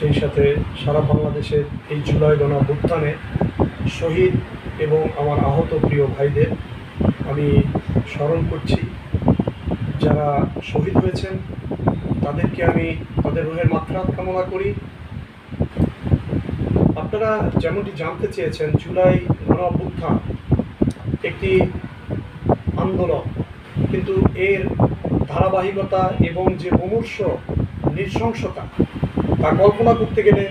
সেই সাথে সারা বাংলাদেশের এই জুলাই গণ অভ্যুত্থানে শহীদ এবং আমার আহত প্রিয় ভাইদের আমি স্মরণ করছি। যারা শহীদ হয়েছেন, তাদেরকে আমি তাদের রোহের মাত্রা কামনা করি। আপনারা যেমনটি জানতে চেয়েছেন, জুলাই গণ অভ্যুত্থান একটি আন্দোলন। কিন্তু এর ধারাবাহিকতা এবং যে মুমূর্ষ নৃশংসতা তা কল্পনা করতে গেলে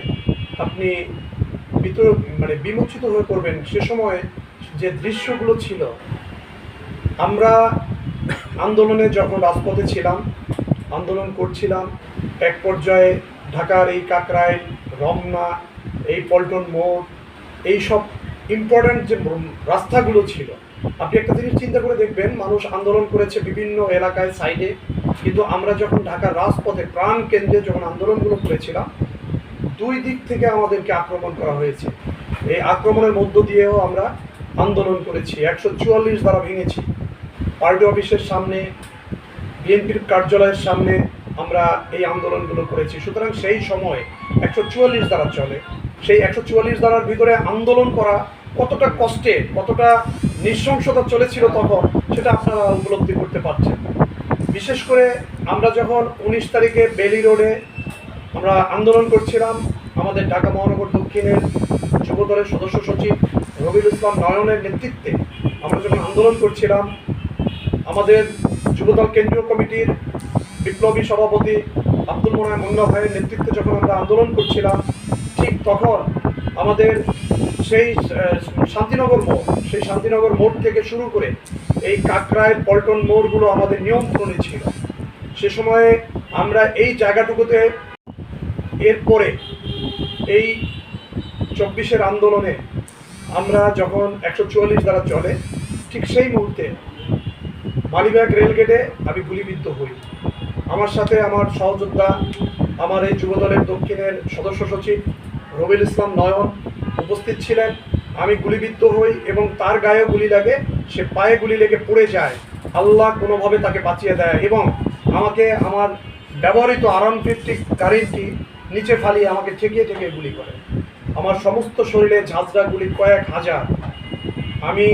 আপনি বিতর মানে বিমোচিত হয়ে পড়বেন। সে সময় যে দৃশ্যগুলো ছিল, আমরা আন্দোলনে যখন রাজপথে ছিলাম, আন্দোলন করছিলাম, এক পর্যায়ে ঢাকার এই কাকরাইল, রমনা, এই পল্টন মোড়, এই সব ইম্পর্ট্যান্ট যে রাস্তাগুলো ছিল। আপনি একটা জিনিস চিন্তা করে দেখবেন, মানুষ আন্দোলন করেছে বিভিন্ন এলাকায় সাইডে কিন্তু আমরা যখন ঢাকার রাজপথে প্রাণ কেন্দ্রে যখন আন্দোলনগুলো করেছিলাম, দুই দিক থেকে আমাদেরকে আক্রমণ করা হয়েছে। এই আক্রমণের মধ্য দিয়েও আমরা আন্দোলন করেছি। একশো চুয়াল্লিশ দ্বারা ভেঙেছি। পার্টি অফিসের সামনে, বিএনপির কার্যালয়ের সামনে আমরা এই আন্দোলনগুলো করেছি। সুতরাং সেই সময় একশো চুয়াল্লিশ দ্বারা চলে। সেই একশো চুয়াল্লিশ দ্বারার ভিতরে আন্দোলন করা কতটা কষ্টে কতটা নৃশংসতা চলেছিল তখন, সেটা আপনারা উপলব্ধি করতে পারছেন। বিশেষ করে আমরা যখন উনিশ তারিখে বেলি রোডে আমরা আন্দোলন করছিলাম, আমাদের ঢাকা মহানগর দক্ষিণের যুবদলের সদস্য সচিব রবিউল ইসলাম নয়নের নেতৃত্বে আমরা যখন আন্দোলন করছিলাম, আমাদের যুবদল কেন্দ্রীয় কমিটির বিপ্লবী সভাপতি আব্দুল মোনায় মুন্না ভাইয়ের নেতৃত্বে যখন আমরা আন্দোলন করছিলাম, ঠিক তখন আমাদের সেই শান্তিনগর মোড়, সেই শান্তিনগর মোড় থেকে শুরু করে এই কাকরায়ের পল্টন মোড়গুলো আমাদের নিয়ন্ত্রণে ছিল। সে সময়ে আমরা এই জায়গাটুকুতে এরপরে এই চব্বিশের আন্দোলনে আমরা যখন একশো চুয়াল্লিশ দ্বারা চলে, ঠিক সেই মুহূর্তে মালিবাগ রেলগেটে আমি গুলিবিদ্ধ হই। আমার সাথে আমার সহযোদ্ধা, আমার এই যুবদলের দক্ষিণের সদস্য সচিব রবিল ইসলাম নয়ন উপস্থিত ছিলেন। আমি গুলিবিদ্ধ হই এবং তার গায়েও গুলি লাগে, সে পায়ে গুলি লেগে পড়ে যায়। আল্লাহ কোনোভাবে তাকে বাঁচিয়ে দেয় এবং আমাকে আমার ব্যবহৃত আরাম ভিত্তিক গাড়িটি নিচে ফালিয়ে আমাকে ঠেকিয়ে ঠেকিয়ে গুলি করে। আমার সমস্ত শরীরে ঝাঁঝরা গুলি কয়েক হাজার। আমি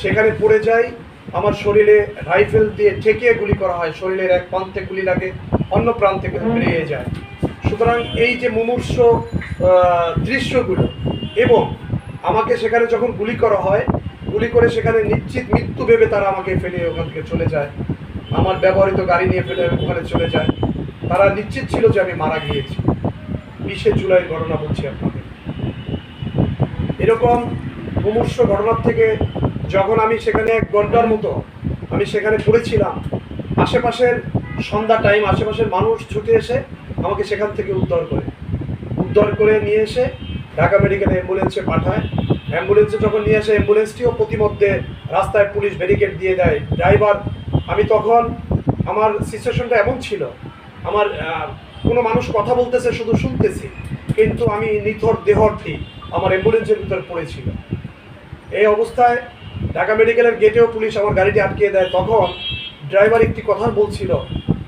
সেখানে পড়ে যাই, আমার শরীরে রাইফেল দিয়ে ঠেকিয়ে গুলি করা হয়, শরীরের এক প্রান্তে গুলি লাগে, অন্য প্রান্তে বেরিয়ে যায়। সুতরাং এই যে মুমূর্ষ দৃশ্যগুলো এবং আমাকে সেখানে যখন গুলি করা হয়, গুলি করে সেখানে নিশ্চিত মৃত্যু ভেবে তারা আমাকে ফেলে ওখান থেকে চলে যায়। আমার ব্যবহৃত গাড়ি নিয়ে ফেলে ওখানে চলে যায়। তারা নিশ্চিত ছিল যে আমি মারা গিয়েছি। বিশে জুলাই ঘটনা বলছি আপনাদের। এরকম মুমূর্ষ ঘটনার থেকে যখন আমি সেখানে এক ঘণ্টার মতো আমি সেখানে পড়েছিলাম, আশেপাশের সন্ধ্যা টাইম আশেপাশের মানুষ ছুটে এসে আমাকে সেখান থেকে উদ্ধার করে। উদ্ধার করে নিয়ে এসে ঢাকা মেডিকেল অ্যাম্বুলেন্সে পাঠায়। অ্যাম্বুলেন্সে যখন নিয়ে আসে, অ্যাম্বুলেন্সটিও প্রতিমধ্যে রাস্তায় পুলিশ ব্যারিকেড দিয়ে দেয়। ড্রাইভার, আমি তখন, আমার সিচুয়েশনটা এমন ছিল। আমার কোনো মানুষ কথা বলতেছে, শুধু শুনতেছি। কিন্তু আমি নিথর দেহটি আমার অ্যাম্বুলেন্সের ভিতরে পড়েছিল। এই অবস্থায় ঢাকা মেডিকেলের গেটেও পুলিশ আমার গাড়িটি আটকিয়ে দেয়। তখন ড্রাইভার একটি কথা বলছিল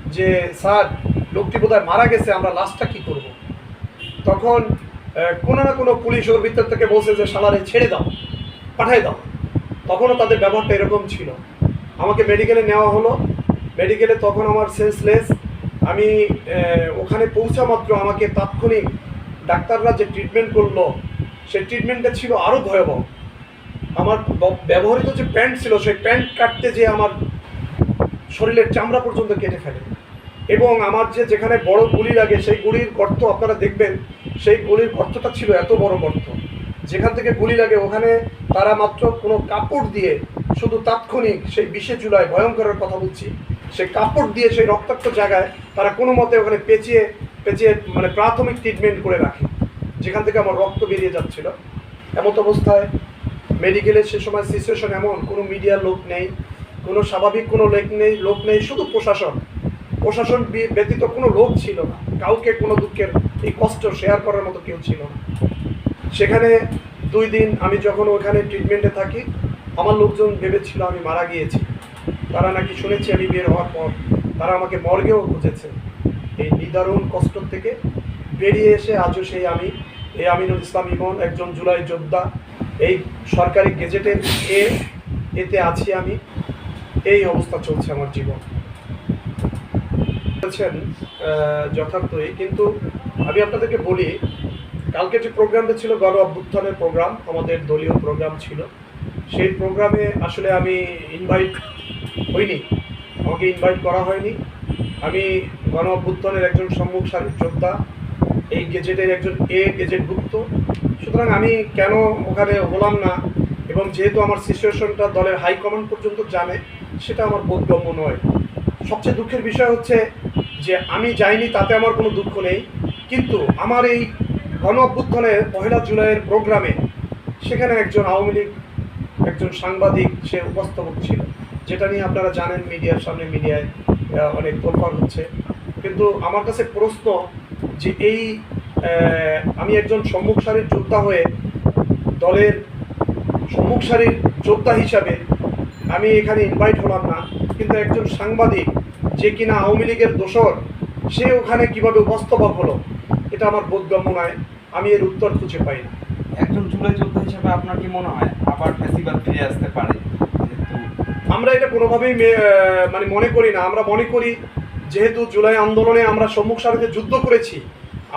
যে, স্যার, লোকটি বোধহয় মারা গেছে, আমরা লাশটা কি করব? তখন কোনো না কোনো পুলিশ ওর ভিতর থেকে বলছে যে, সালারে ছেড়ে দাও পাঠাই দাও। তখনও তাদের ব্যবহারটা এরকম ছিল। আমাকে মেডিকেলে নেওয়া হলো। মেডিকেলে তখন আমার সেন্সলেস আমি ওখানে পৌঁছা মাত্র আমাকে তাৎক্ষণিক ডাক্তাররা যে ট্রিটমেন্ট করল, সেই ট্রিটমেন্টটা ছিল আরও ভয়াবহ। আমার ব্যবহৃত যে প্যান্ট ছিল, সেই প্যান্ট কাটতে যে আমার শরীরের চামড়া পর্যন্ত কেটে ফেলে। এবং আমার যে যেখানে বড় গুলি লাগে, সেই গুলির গর্ত আপনারা দেখবেন সেই গুলির গর্তটা ছিল এত বড় গর্ত। যেখান থেকে গুলি লাগে, ওখানে তারা মাত্র কোনো কাপড় দিয়ে শুধু তাৎক্ষণিক সেই বিশে জুলাই ভয়ঙ্করের কথা বলছি, সেই কাপড় দিয়ে সেই রক্তাক্ত জায়গায় তারা কোনো মতে ওখানে পেঁচিয়ে পেঁচিয়ে মানে প্রাথমিক ট্রিটমেন্ট করে রাখে, যেখান থেকে আমার রক্ত বেরিয়ে যাচ্ছিল। এমত অবস্থায় মেডিকেলের সে সময় সিচুয়েশন এমন, কোনো মিডিয়ার লোক নেই, কোনো স্বাভাবিক কোনো লোক নেই লোক নেই, শুধু প্রশাসন। প্রশাসন ব্যতীত কোনো লোক ছিল না। কাউকে কোনো দুঃখের এই কষ্ট শেয়ার করার মতো কেউ ছিল না। সেখানে দুই দিন আমি যখন ওখানে ট্রিটমেন্টে থাকি, আমার লোকজন ভেবেছিল আমি মারা গিয়েছি। তারা নাকি শুনেছি আমি বের হওয়ার পর। তারা আমাকে মর্গেও খুঁজেছে। এই নিদারুণ কষ্ট থেকে বেরিয়ে এসে আজও সেই আমি এই আমিনুল ইসলাম ইমন একজন জুলাই যোদ্ধা। এই সরকারি গেজেটের এ, এতে আছি আমি। এই অবস্থা চলছে আমার জীবন। বলছেন যথার্থই। কিন্তু আমি আপনাদেরকে বলি, কালকে যে প্রোগ্রামটা ছিল গণ অভ্যুত্থানের প্রোগ্রাম, আমাদের দলীয় প্রোগ্রাম ছিল। সেই প্রোগ্রামে আসলে আমি ইনভাইট হইনি। আমাকে ইনভাইট করা হয়নি। আমি গণ অভ্যুত্থানের একজন সম্মুখ সারির যোদ্ধা, এই গেজেটের একজন এ গেজেটভুক্ত। সুতরাং আমি কেন ওখানে হলাম না? এবং যেহেতু আমার সিচুয়েশনটা দলের হাইকমান্ড পর্যন্ত জানে, সেটা আমার বোধগম্য নয়। সবচেয়ে দুঃখের বিষয় হচ্ছে যে আমি যাইনি, তাতে আমার কোনো দুঃখ নেই। কিন্তু আমার এই গণ অভ্যুত্থানের পহেলা জুলাইয়ের প্রোগ্রামে সেখানে একজন আওয়ামী লীগ, একজন সাংবাদিক, সে উপস্থাপক ছিল, যেটা নিয়ে আপনারা জানেন, মিডিয়ার সামনে মিডিয়ায় অনেক তোলপাড় হচ্ছে। কিন্তু আমার কাছে প্রশ্ন যে এই আমি একজন সম্মুখ সারির যোদ্ধা হয়ে দলের সম্মুখ সারির যোদ্ধা হিসাবে আমি এখানে ইনভাইট হলাম না, কিন্তু একজন সাংবাদিক যে কিনা আওয়ামী লীগের দোসর সে ওখানে কীভাবে উপস্থাপক হলো এটা আমার বোধগম্য নয়। আমি এর উত্তর খুঁজে পাই না। একজন জুলাই যোদ্ধা হিসেবে আপনার কি মনে হয়? আবার ফেসিবাদ ফিরে আসতে পারে? আমরা এটা কোনোভাবেই মানে মনে করি না। আমরা মনে করি যেহেতু জুলাই আন্দোলনে আমরা সম্মুখ সারিতে যুদ্ধ করেছি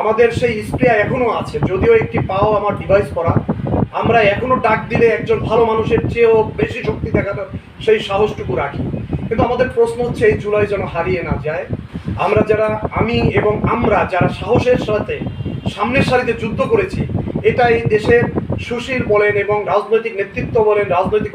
আমাদের সেই স্প্রিয়া এখনও আছে। যদিও একটি পাও আমার ডিভাইস করা আমরা এখনও ডাক দিলে একজন ভালো মানুষের চেয়েও বেশি শক্তি দেখানোর সেই সাহসটুকু রাখি। কিন্তু আমাদের প্রশ্ন হচ্ছে, এই জুলাই যেন হারিয়ে না যায়। আমরা যারা, আমি এবং আমরা যারা সাহসের সাথে সামনের সারিতে যুদ্ধ করেছি এটা এই দেশের সুশীল বলেন এবং রাজনৈতিক নেতৃত্ব বলেন, রাজনৈতিক